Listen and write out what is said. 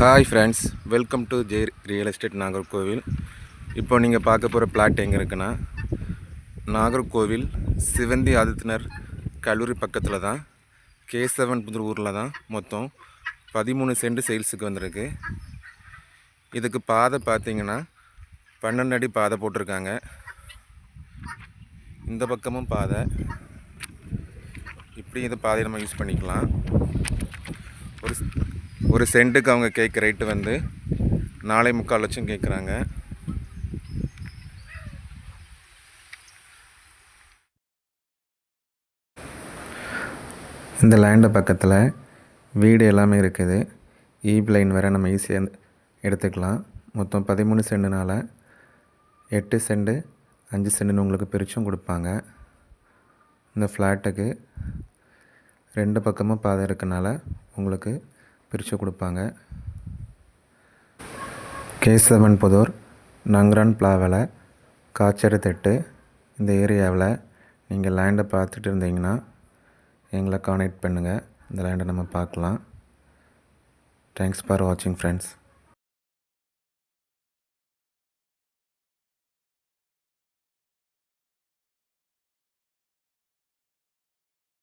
Hi friends welcome to J real estate Nagercoil இப்போ நீங்கள் பார்க்க போகிற பிளாட் எங்கே இருக்குன்னா நாகர்கோவில் சிவந்தி ஆதித்யனர் கல்லூரி பக்கத்தில் தான் கே செவன் புதூர் ஊரில் தான் மொத்தம் பதிமூணு சென்ட் சேல்ஸுக்கு வந்திருக்கு. இதுக்கு பாதை பார்த்தீங்கன்னா பன்னெண்டு அடி பாதை போட்டிருக்காங்க. இந்த பக்கமும் பாதை. இப்படி இந்த பாதையை நம்ம யூஸ் பண்ணிக்கலாம். ஒரு ஒரு சென்ட்டுக்கு அவங்க கேட்குற ரேட்டு வந்து நாலே முக்கால் லட்சம் கேட்குறாங்க. இந்த லேண்டு பக்கத்தில் வீடு எல்லாமே இருக்குது. ஈப் லைன் வேறு நம்ம ஈஸியாக எடுத்துக்கலாம். மொத்தம் பதிமூணு சென்டுனால் எட்டு சென்டு அஞ்சு சென்டுன்னு உங்களுக்கு பிரித்தும் கொடுப்பாங்க. இந்த ஃப்ளாட்டுக்கு ரெண்டு பக்கமும் பாதை இருக்கனால உங்களுக்கு பிரித்து கொடுப்பாங்க. கேசவன் புதூர் நங்கரான் பிளாவில் காய்ச்சறு தட்டு இந்த ஏரியாவில் நீங்கள் லேண்டை பார்த்துட்டு இருந்தீங்கன்னா எங்களை கான்டாக்ட் பண்ணுங்கள் இந்த லேண்டை நம்ம பார்க்கலாம். தேங்க்ஸ் ஃபார் வாட்சிங் ஃப்ரெண்ட்ஸ்